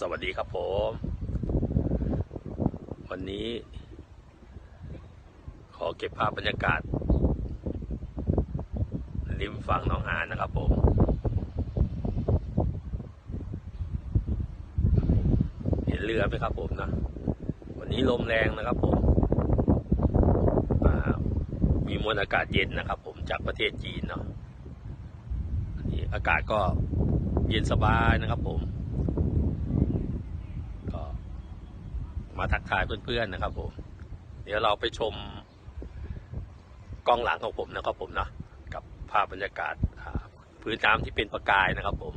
สวัสดีครับผม วันนี้ ขอเก็บภาพบรรยากาศ ริมฝั่งหนองหานนะครับผม เห็นเรือไหมครับผมนะ วันนี้ลมแรงนะครับผม มีมวลอากาศเย็นนะครับผมจากประเทศจีนเนาะทีอากาศก็เย็นสบายนะครับผม ก็ มาทักทายเพื่อนๆนะครับผม เดี๋ยวเราไปชมกล้องหลังของผมนะครับผมเนาะกับภาพบรรยากาศพื้นน้ำที่เป็นประกายนะครับผม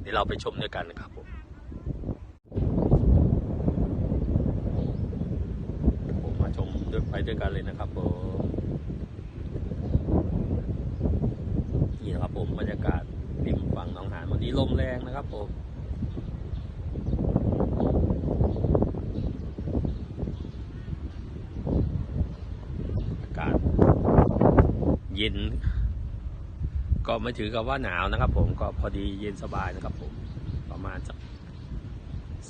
เดี๋ยวเราไปชมด้วยกันนะครับผมผมมาชมด้วยไปด้วยกันเลยนะครับผมนี่นะครับผมบรรยากาศริมฝั่งหนองหานวันนี้ลมแรงนะครับผม อากาศ เย็น ก็ไม่ถือกับว่าหนาวนะครับ ผมก็พอดีเย็นสบายนะครับ ผมประมาณสัก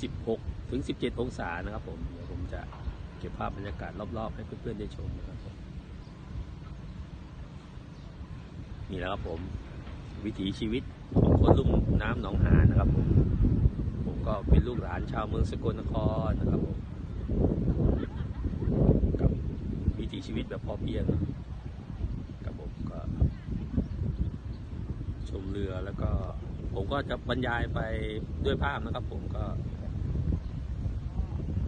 สิบหกถึงสิบเจ็ดองศานะครับ ผมเดี๋ยวผมจะเก็บภาพบรรยากาศรอบๆ ให้เพื่อนๆได้ชมนะครับผมนี่แหละครับผม วิถีชีวิตของคนลุ่มน้ำหนองหานนะครับผมผมก็เป็นลูกหลานชาวเมืองสกลนครนะครับผมกับวิถีชีวิตแบบพอเพียงกับผมก็ ชมเรือแล้วก็ ผมก็จะบรรยายไปด้วยภาพนะครับ ผมก็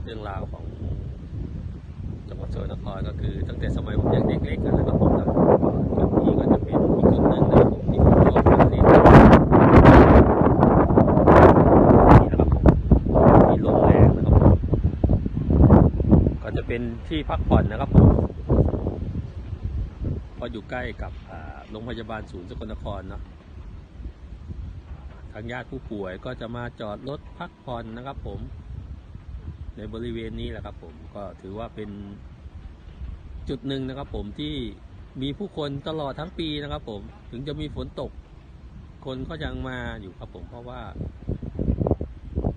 เรื่องราวของจังหวัดสกลนครก็คือ ตั้งแต่สมัยผมยังเด็กเล็กๆนะครับผมนะจุดนี้ก็จะเป็นอีกจุดหนึ่งนะครับผมที่ผมชอบมากเลยนนะครับที่ลมแรงนะครับผมก็จะเป็นที่พักผ่อนนะครับผมพราะอยู่ใกล้กับโรงพยาบาลศูนย์สกลนครเนาะ ทางญาติผู้ป่วยก็จะมาจอดรถพักผ่อนนะครับ ผม ในบริเวณนี้แหละครับ ผมก็ถือว่าเป็นจุดหนึ่งนะครับ ผมที่มีผู้คนตลอดทั้งปีนะครับ ผมถึงจะมีฝนตก คนก็ยังมาอยู่ครับ ผมเพราะว่า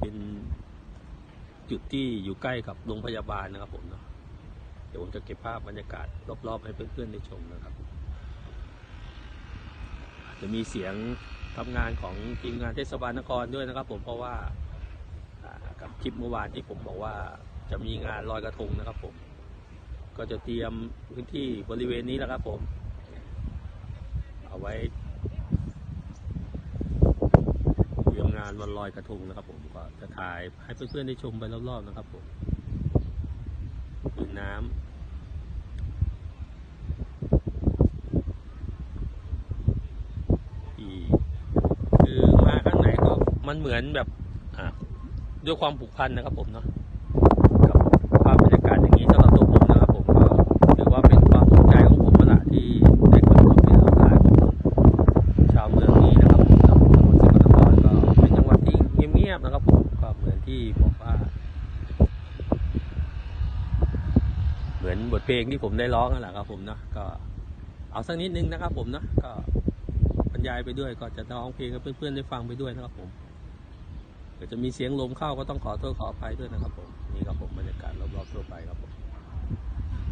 เป็นจุดที่อยู่ใกล้กับโรงพยาบาลนะครับ ผมเนาะเดี๋ยวผมจะเก็บภาพบรรยากาศรอบๆให้เพื่อนๆได้ชมนะครับ จะมีเสียง ทำงานของทีมงานเทศบาลนครด้วยนะครับ ผมเพราะว่ากับคลิปเมื่อวานที่ผมบอกว่าจะมีงานลอยกระทงนะครับ ผม ก็จะเตรียมพื้นที่บริเวณนี้แหละครับ ผม เอาไว้เตรียมงานวันลอยกระทงนะครับ ผมก็จะถ่ายให้เพื่อนๆได้ชมไปรอบๆนะครับ ผมผืนน้ำที่คือมาข้างไหนก็ มันเหมือนแบบด้วยความผูกพันนะครับผมเนาะกับภาพบรรยากาศอย่างนี้สำหรับตัวผมนะครับผมก็ถือว่าเป็นความภูมิใจของผมมาละที่ได้คนพบเป็นลูกหลานของชาวเมืองนี้นะครับผมจังหวัดสกลนครก็เป็นจังหวัดที่เงียบๆนะครับผมก็เหมือนที่บอกว่า เหมือนบทเพลงที่ผมได้ร้องนั่นแหละครับผมเนาะก็เอาสักนิดนึงนะครับผมเนาะก็บรรยายไปด้วยก็จะร้องเพลงให้เพื่อนๆได้ฟังไปด้วยนะครับผม เดี๋ยวจะมีเสียงลมเข้าก็ต้องขอโทษขออภัยด้วยนะครับผมนี่ครับผมบรรยากาศรอบๆทั่วไปครับผม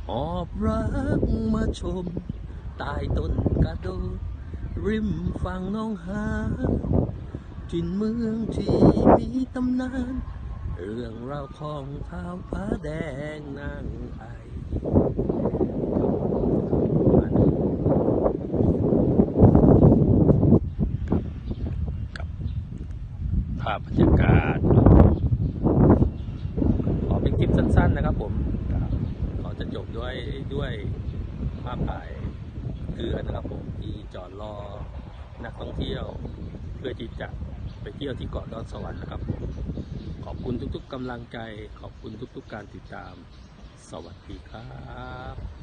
หอบรักมาชมใต้ต้นกระโดดริมฝั่งน้องหานจินเมืองที่มีตำนาน เรื่องราวของเท้าวฟ้าแดงนางไอกับ ภาพบรรยากาศ ขอเป็นคลิปสั้นๆนะครับผมขอจะจบด้วยด้วยภาพถ่ายเรือนะครับผมที่จอดรอนักท่องเที่ยวเพื่อที่จะไปเที่ยวที่เกาะดอนสวรรค์นะครับผมขอบคุณทุกๆกำลังใจ ขอบคุณทุกๆการติดตาม สวัสดีครับ